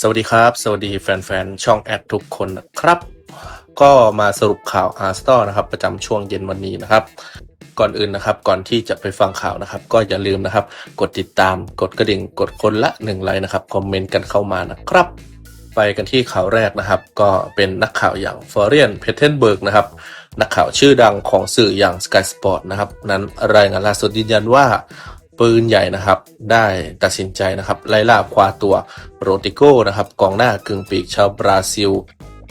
สวัสดีครับ สวัสดีแฟนๆ ช่องแอดทุกคนนะครับ ก็มาสรุปข่าวอาร์สตอนะครับ ประจำช่วงเย็นวันนี้นะครับ ก่อนอื่นนะครับ ก่อนที่จะไปฟังข่าวนะครับ ก็อย่าลืมนะครับ กดติดตามกดกระดิ่งกดคนละหนึ่งไลค์นะครับ คอมเมนต์กันเข้ามานะครับ ไปกันที่ข่าวแรกนะครับ ก็เป็นนักข่าวอย่างฟอร์เรียนเพเทนเบิร์กนะครับ นักข่าวชื่อดังของสื่ออย่าง Sky Sport นะครับ นั้นรายงานล่าสุดยืนยันว่า ปืนใหญ่นะครับ ได้ตัดสินใจนะครับไล่ล่าคว้าตัวโรติโก้นะครับกองหน้ากึ่งปีกชาวบราซิล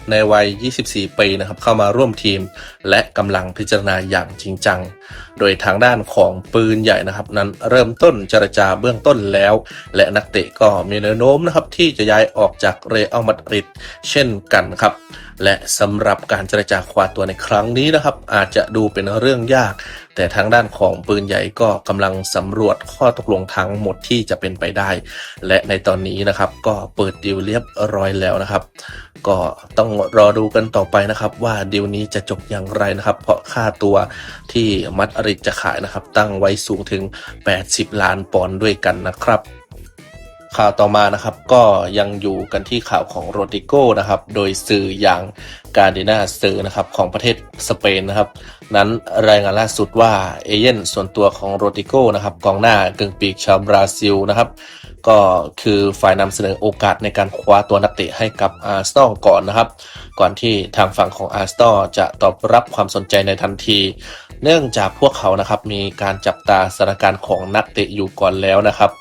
ในวัย 24 ปีนะครับเข้ามาร่วมทีม และกำลังพิจารณาอย่างจริงจัง โดยทางด้านของปืนใหญ่นะครับ นั้นเริ่มต้นเจรจาเบื้องต้นแล้ว และนักเตะก็มีแนวโน้มนะครับที่จะย้ายออกจากเรอัลมาดริดเช่นกันครับและสำหรับการเจรจาคว้าตัวในครั้งนี้นะครับ อาจจะดูเป็นเรื่องยาก แต่ทางด้านของปืนใหญ่ก็กำลังสำรวจข้อตกลงทั้งหมดที่จะเป็นไปได้ และในตอนนี้นะครับก็เปิดดีลเรียบร้อยแล้วนะครับ ก็ต้องรอดูกันต่อไปนะครับ ว่าดีลนี้จะจบอย่างไรนะครับ เพราะค่าตัวที่มัดอริจะขายนะครับ ตั้งไว้สูงถึง 80 ล้านปอนด์ด้วยกันนะครับข่าวต่อมานะครับก็ยังอยู่กันที่ข่าวของโรติโก้นะครับ โดยสื่ออย่างการดินาสื่อนะครับของประเทศสเปนนะครับนั้นรายงานล่าสุดว่าเอเย่นส่วนตัวของโรติโก้นะครับกองหน้ากึ่งปีกชาวบราซิลนะครับ ก็คือฝ่ายนำเสนอโอกาสในการคว้าตัวนักเตะให้กับอาร์เซนอลก่อนนะครับ ก่อนที่ทางฝั่งของอาร์เซนอลจะตอบรับความสนใจในทันที เนื่องจากพวกเขานะครับมีการจับตาสถานการณ์ของนักเตะอยู่ก่อนแล้วนะครับ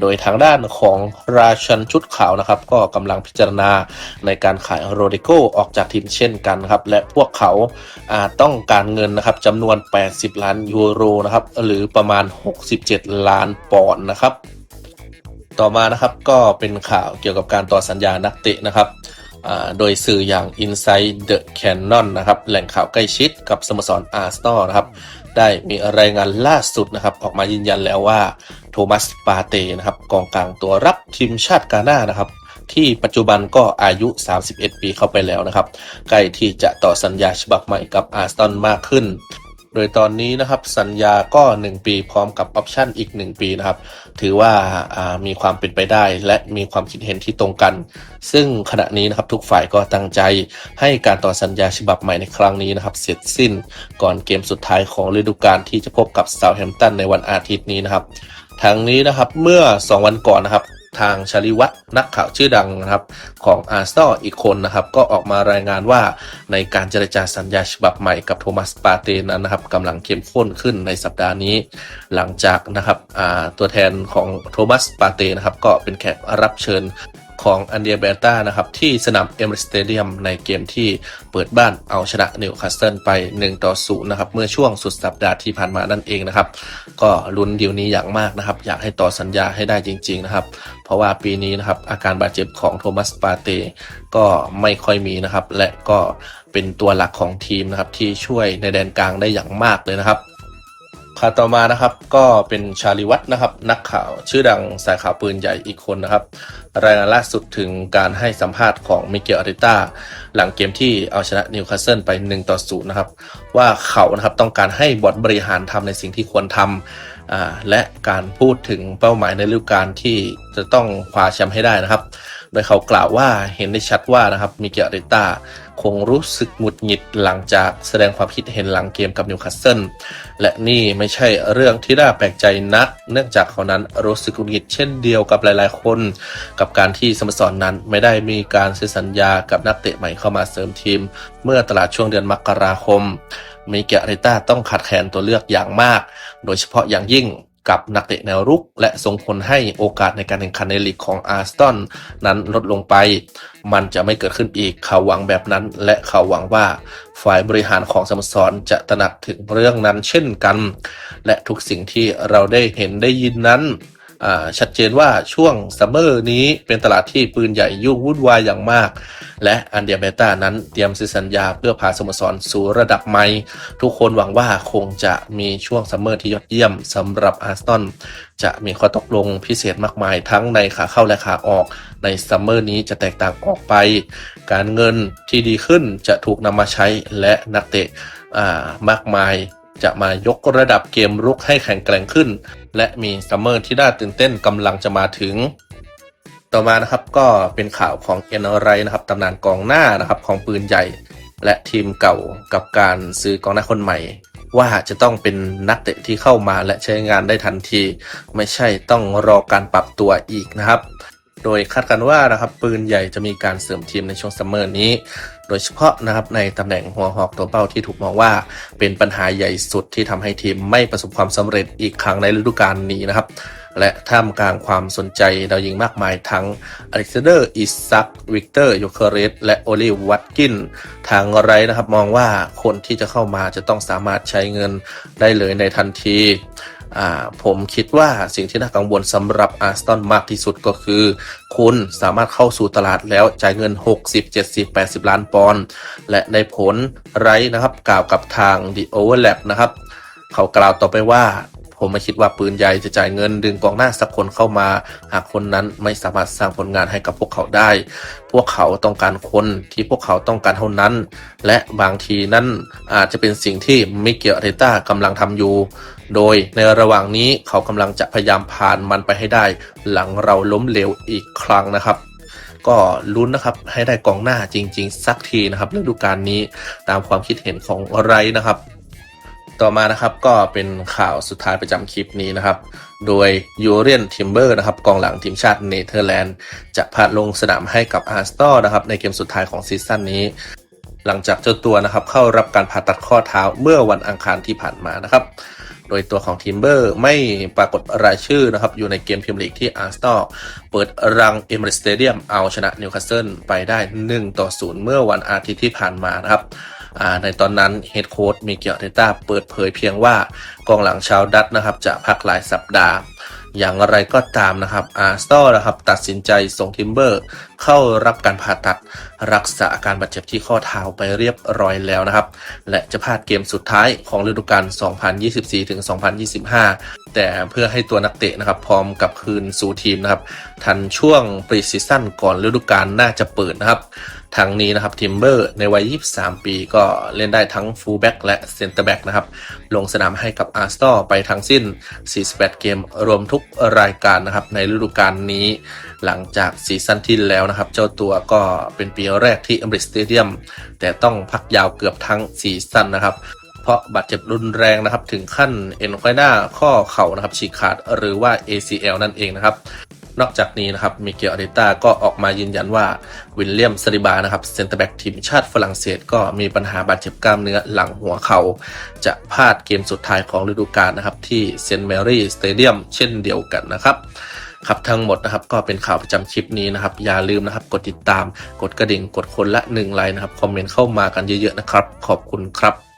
โดยทางด้านของราชันชุดขาวนะครับ ก็กำลังพิจารณาในการขายโรดิโกออกจากทีมเช่นกันครับ และพวกเขาต้องการเงินนะครับจำนวน 80 ล้านยูโรนะครับหรือประมาณ 67 ล้านปอนด์นะครับ ต่อมานะครับก็เป็นข่าวเกี่ยวกับการต่อสัญญานักเตะนะครับโดยสื่ออย่าง Inside the Canon นะครับแหล่งข่าวใกล้ชิดกับสโมสรอาร์เซนอนะครับ ได้มีรายงานล่าสุดนะครับ ออกมายืนยันแล้วว่าโทมัสปาเตนะครับกองกลางตัวรับทีมชาติกาหน้านะครับ ที่ปัจจุบันก็อายุ 31 ปีเข้าไปแล้วนะครับ ใกล้ที่จะต่อสัญญาฉบับใหม่กับอาร์เซนมากขึ้น โดยตอนนี้นะครับสัญญาก็ 1 ปีพร้อมกับออปชั่นอีก 1 ปีนะครับ ถือว่าามีความเป็นไปได้และมีความคิดเห็นที่ตรงกัน ซึ่งขณะนี้นะครับทุกฝ่ายก็ตั้งใจให้การต่อสัญญาฉบับใหม่ในครั้งนี้นะครับ เสร็จสิ้นก่อนเกมสุดท้ายของฤดูกาลที่จะพบกับเซาท์แฮมป์ตันในวันอาทิตย์นี้นะครับทั้งนี้นะครับเมื่อ 2 วันก่อนนะครับ ทางชาลิวัตนักข่าวชื่อดังนะครับของอาร์เซอลอีกคนนะครับก็ออกมารายงานว่าในการเจรจาสัญญาฉบับใหม่กับโทมัสปาเตนั้นนะครับกำลังเข้มข้นขึ้นในสัปดาห์นี้ หลังจากนะครับตัวแทนของโทมัสปาเตนะครับก็เป็นแขกรับเชิญ ของอันเดียเบต้านะครับ ที่สนามเอเมอร์สเตเดียมในเกมที่เปิดบ้านเอาชนะนิวคาสเซิลไป1ต่อ0นะครับ เมื่อช่วงสุดสัปดาห์ที่ผ่านมานั่นเองนะครับ ก็ลุ้นดีลนี้อย่างมากนะครับ อยากให้ต่อสัญญาให้ได้จริง ๆ นะครับ เพราะว่าปีนี้นะครับ อาการบาดเจ็บของโทมัสปาเตก็ไม่ค่อยมีนะครับ และก็เป็นตัวหลักของทีมนะครับที่ช่วยในแดนกลางได้อย่างมากเลยนะครับ ข่าวต่อมานะครับก็เป็นชาลิวัตนะครับนักข่าวชื่อดังสายข่าวปืนใหญ่อีกคนนะครับ รายงานล่าสุดถึงการให้สัมภาษณ์ของมิเกลอาริต้าหลังเกมที่เอาชนะนิวคาสเซิลไป1ต่อ0นะครับว่าเขานะครับต้องการให้บอร์ดบริหารทำในสิ่งที่ควรทำอ่าและการพูดถึงเป้าหมายในฤดูกาลที่จะต้องคว้าแชมป์ให้ได้นะครับ โดยเขากล่าวว่าเห็นได้ชัดว่านะครับมิเกลอาริต้าคงรู้สึกหงุดหงิดหลังจากแสดงความคิดเห็นหลังเกมกับนิวคาสเซิลและนี่ไม่ใช่เรื่องที่น่าแปลกใจนัก เนื่องจากเขานั้นรู้สึกหงุดหงิดเช่นเดียวกับหลายๆคน กับการที่สโมสรนนั้นไม่ได้มีการเซ็นสัญญากับนักเตะใหม่เข้ามาเสริมทีม เมื่อตลาดช่วงเดือนมกราคมมีเกอาริต้าต้องขาดแคลนตัวเลือกอย่างมาก โดยเฉพาะอย่างยิ่ง กับนักเตะแนวรุก และส่งผลให้โอกาสในการแข่งขันในลีกของอาร์สตันนั้นลดลงไป มันจะไม่เกิดขึ้นอีกเขาหวังแบบนั้น และเขาหวังว่าฝ่ายบริหารของสโมสรจะตระหนักถึงเรื่องนั้นเช่นกัน และทุกสิ่งที่เราได้เห็นได้ยินนั้น ชัดเจนว่าช่วงซัมเมอร์นี้เป็นตลาดที่ปืนใหญ่ยุ่งวุ่นวายอย่างมาก และอันเดียเบต้านั้นเตรียมซื้อสัญญาเพื่อพาสโมสรสู่ระดับใหม่ ทุกคนหวังว่าคงจะมีช่วงซัมเมอร์ที่ยอดเยี่ยมสำหรับอาร์สตันจะมีข้อตกลงพิเศษมากมายทั้งในขาเข้าและขาออกในซัมเมอร์นี้จะแตกต่างออกไป การเงินที่ดีขึ้นจะถูกนำมาใช้และนักเตะมากมาย จะมายกระดับเกมรุกให้แข็งแกร่งขึ้น และมีซัมเมอร์ที่น่าตื่นเต้นกำลังจะมาถึง ต่อมานะครับก็เป็นข่าวของเอ็นอไรนะครับตำนานกองหน้านะครับของปืนใหญ่ และทีมเก่ากับการซื้อกองหน้าคนใหม่ ว่าจะต้องเป็นนักเตะที่เข้ามาและใช้งานได้ทันที ไม่ใช่ต้องรอการปรับตัวอีกนะครับ โดยคาดกันว่านะครับปืนใหญ่จะมีการเสริมทีมในช่วงซัมเมอร์นี้ โดยเฉพาะนะครับในตำแหน่งหัวหอกตัวเป้าที่ถูกมองว่าเป็นปัญหาใหญ่สุดที่ทำให้ทีมไม่ประสบความสำเร็จอีกครั้งในฤดูกาลนี้นะครับและท่ามกลางความสนใจดาวยิงมากมายทั้งอเล็กซานเดอร์ อิซัก วิกเตอร์โยเคเรส และโอลิวัตกิน ทางไรนะครับมองว่าคนที่จะเข้ามาจะต้องสามารถใช้เงินได้เลยในทันที ผมคิดว่าสิ่งที่น่ากังวลสำหรับอาร์สตันมากที่สุดก็คือ คุณสามารถเข้าสู่ตลาดแล้วจ่ายเงิน 60 70 80 ล้านปอนด์และในผลไรนะครับ กล่าวกับทาง The Overlap นะครับ เขากล่าวต่อไปว่าผมไม่คิดว่าปืนใหญ่จะจ่ายเงินดึงกองหน้าสักคนเข้ามา หากคนนั้นไม่สามารถสร้างผลงานให้กับพวกเขาได้ พวกเขาต้องการคนที่พวกเขาต้องการเท่านั้น และบางทีนั่นอาจจะเป็นสิ่งที่มิเกลอาร์เตต้ากำลังทำอยู่ โดยในระหว่างนี้เขากำลังจะพยายามผ่านมันไปให้ได้ หลังเราล้มเหลวอีกครั้งนะครับ ก็ลุ้นนะครับให้ได้กองหน้าจริง ๆ สักทีนะครับฤดูกาลนี้ตามความคิดเห็นของไรนะครับต่อมานะครับก็เป็นข่าวสุดท้ายประจำคลิปนี้นะครับ โดยยูเรียนทิมเบอร์นะครับกองหลังทีมชาติเนเธอร์แลนด์ จะพาลงสนามให้กับอาร์สตอนะครับในเกมสุดท้ายของซีซั่นนี้ หลังจากเจ้าตัวนะครับเข้ารับการผ่าตัดข้อเท้าเมื่อวันอังคารที่ผ่านมานะครับ โดยตัวของทีมเบอร์ไม่ปรากฏรายชื่อนะครับ อยู่ในเกมพิเมียร์ลีกที่อาร์สตอเปิดรังเอเมอร์สเตเดียมเอาชนะนิวคาสเซิลไปได้ 1 ต่อ 0 เมื่อวันอาทิตย์ที่ผ่านมานะครับ ในตอนนั้นเฮดโค้ชมิเกลเทต้าเปิดเผยเพียงว่ากองหลังชาวดัตนะครับจะพักหลายสัปดาห์อย่างไรก็ตามนะครับอาร์สตอนะครับตัดสินใจส่งทิมเบอร์ เข้ารับการผ่าตัดรักษาอาการบาดเจ็บที่ข้อเท้าไปเรียบร้อยแล้วนะครับ และจะพลาดเกมสุดท้ายของฤดูกาล 2024-2025 แต่เพื่อให้ตัวนักเตะนะครับ พร้อมกับคืนสู่ทีมนะครับ ทันช่วงปรีซีซั่นก่อนฤดูกาลน่าจะเปิดนะครับ ทั้งนี้นะครับทิมเบอร์ในวัย 23 ปีก็เล่นได้ทั้งฟูลแบ็กและเซนเตอร์แบ็กนะครับ ลงสนามให้กับอาร์สตอไปทั้งสิ้น 48 เกมรวมทุกรายการนะครับ ในฤดูกาลนี้ หลังจากซีซั่นที่แล้วนะครับ เจ้าตัวก็เป็นปีแรกที่ e m i r a t e s Stadium แต่ต้องพักยาวเกือบทั้งซีซั่นนะครับเพราะบาดเจ็บรุนแรงนะครับ ถึงขั้นเอ็นไขว้หน้าข้อเข่านะครับฉีกขาดหรือว่า ACL นั่นเองนะครับ นอกจากนี้นะครับมิเกลอาริต้าก็ออกมายืนยันว่าวิลเลียมสริบานะครับเซนเตอร์แบ็กทีมชาติฝรั่งเศส ก็มีปัญหาบาดเจ็บกล้ามเนื้อหลังหัวเขา่าจะพลาดเกมสุดท้ายของฤดูกาลนะครับที่เซนต์แมรี่สเตเดียมเช่นเดียวกันนะครับครับทั้งหมดนะครับก็เป็นข่าวประจำคลิปนี้นะครับ อย่าลืมนะครับ กดติดตามกดกระดิ่งกดคนละหนึ่งไลน์นะครับ คอมเมนต์เข้ามากันเยอะๆนะครับ ขอบคุณครับ